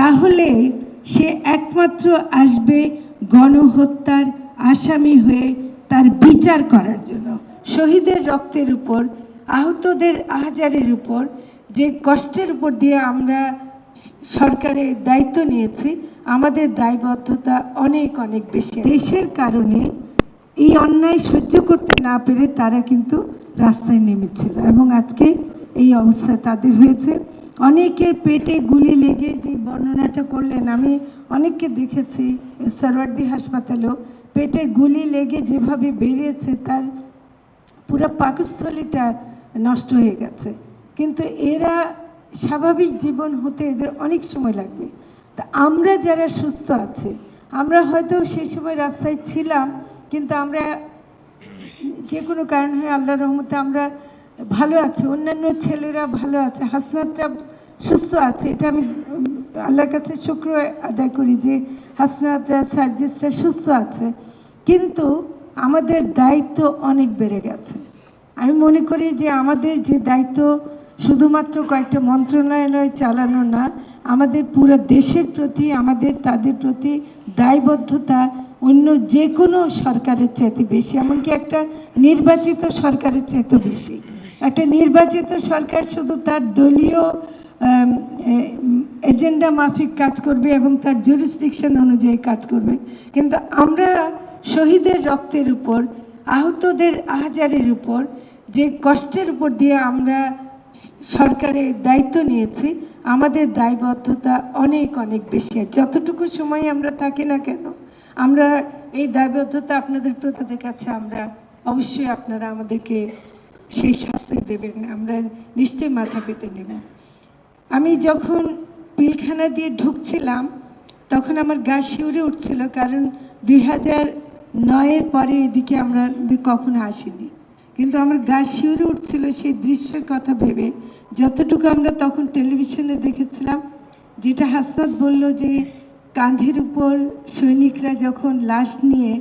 তাহলে সে একমাত্র আসবে গণহত্যার আসামি হয়ে তার বিচার করার জন্য। শহীদের রক্তের উপর, আহতদের আহাজারের উপর, যে কষ্টের উপর দিয়ে আমরা স- সরকারের দায়িত্ব নিয়েছি, আমাদের দায়বদ্ধতা অনেক অনেক বেশি। দেশের কারণে এই অন্যায় সহ্য করতে না পেরে তারা কিন্তু রাস্তায় নেমেছিল এবং আজকে এই অবস্থা তাদের হয়েছে। অনেকের পেটে গুলি লেগে যে বর্ণনাটা করলেন, আমি অনেককে দেখেছি সরওয়ার্দি হাসপাতালেও পেটে গুলি লেগে যেভাবে বেরিয়েছে তার পুরো পাকস্থলীটা নষ্ট হয়ে গেছে। কিন্তু এরা স্বাভাবিক জীবন হতে এদের অনেক সময় লাগবে। তা আমরা যারা সুস্থ আছে, আমরা হয়তো সেই সময় রাস্তায় ছিলাম, কিন্তু আমরা যে কোনো কারণ আল্লাহ রহমতে আমরা ভালো আছে, অন্যান্য ছেলেরা ভালো আছে, হাসনাতরা সুস্থ আছে, এটা আমি আল্লাহর কাছে শুক্র আদায় করি যে হাসনাতরা, সার্জিসরা সুস্থ আছে। কিন্তু আমাদের দায়িত্ব অনেক বেড়ে গেছে। আমি মনে করি যে আমাদের যে দায়িত্ব শুধুমাত্র কয়েকটা মন্ত্রণালয় চালানো না, আমাদের পুরো দেশের প্রতি, আমাদের তাদের প্রতি দায়বদ্ধতা অন্য যে কোনো সরকারের চাইতে বেশি, এমনকি একটা নির্বাচিত সরকারের চাইতে বেশি। একটা নির্বাচিত সরকার শুধু তার দলীয় এজেন্ডা মাফিক কাজ করবে এবং তার জুরিসডিকশন অনুযায়ী কাজ করবে। কিন্তু আমরা শহীদের রক্তের উপর, আহতদের আহাজারের উপর, যে কষ্টের উপর দিয়ে আমরা সরকারের দায়িত্ব নিয়েছি, আমাদের দায়বদ্ধতা অনেক অনেক বেশি। যতটুকু সময় আমরা থাকি না কেন, আমরা এই দায়বদ্ধতা আপনাদের প্রতাদের কাছে আমরা অবশ্যই আপনারা আমাদেরকে সেই শাস্তি দেবেন, আমরা নিশ্চয়ই মাথা পেতে নেব। আমি যখন পিলখানা দিয়ে ঢুকছিলাম, তখন আমার গা শিউরে উঠছিল, কারণ দুই হাজার নয়ের পরে এদিকে আমরা কখনো আসিনি। কিন্তু আমার গা শিউরে উঠছিল সেই দৃশ্যের কথা ভেবে, যতটুকু আমরা তখন টেলিভিশনে দেখেছিলাম, যেটা হাসনাত বলল যে কাঁধের উপর সৈনিকরা যখন লাশ নিয়ে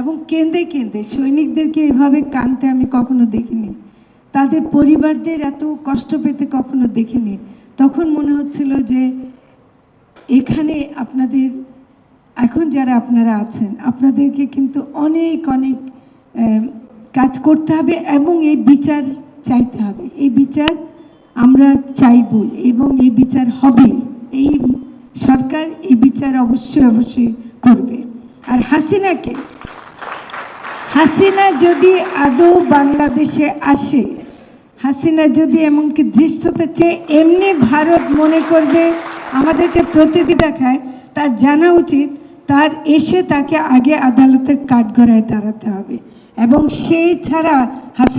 এবং কেঁদে কেঁদে সৈনিকদেরকে এভাবে কাঁদতে আমি কখনো দেখিনি। তাদের পরিবারদের এত কষ্ট পেতে কখনো দেখিনি। তখন মনে হচ্ছিল যে এখানে আপনাদের, এখন যারা আপনারা আছেন, আপনাদেরকে কিন্তু অনেক অনেক কাজ করতে হবে এবং এই বিচার চাইতে হবে। এই বিচার আমরা চাইব এবং এই বিচার হবে। এই সরকার এই বিচার অবশ্যই অবশ্যই করবে। আর হাসিনাকে, হাসিনা যদি আদৌ বাংলাদেশে আসে হাসিনা যদি এমনকি দৃষ্টতে চেয়ে এমনি ভারত মনে করবে, আমাদেরকে প্রতিদি দেখায়, তার জানা উচিত তার এসে তাকে আগে আদালতের কাঠগড়ায় দাঁড়াতে হবে। এবং সেই ছাড়া হাসিনা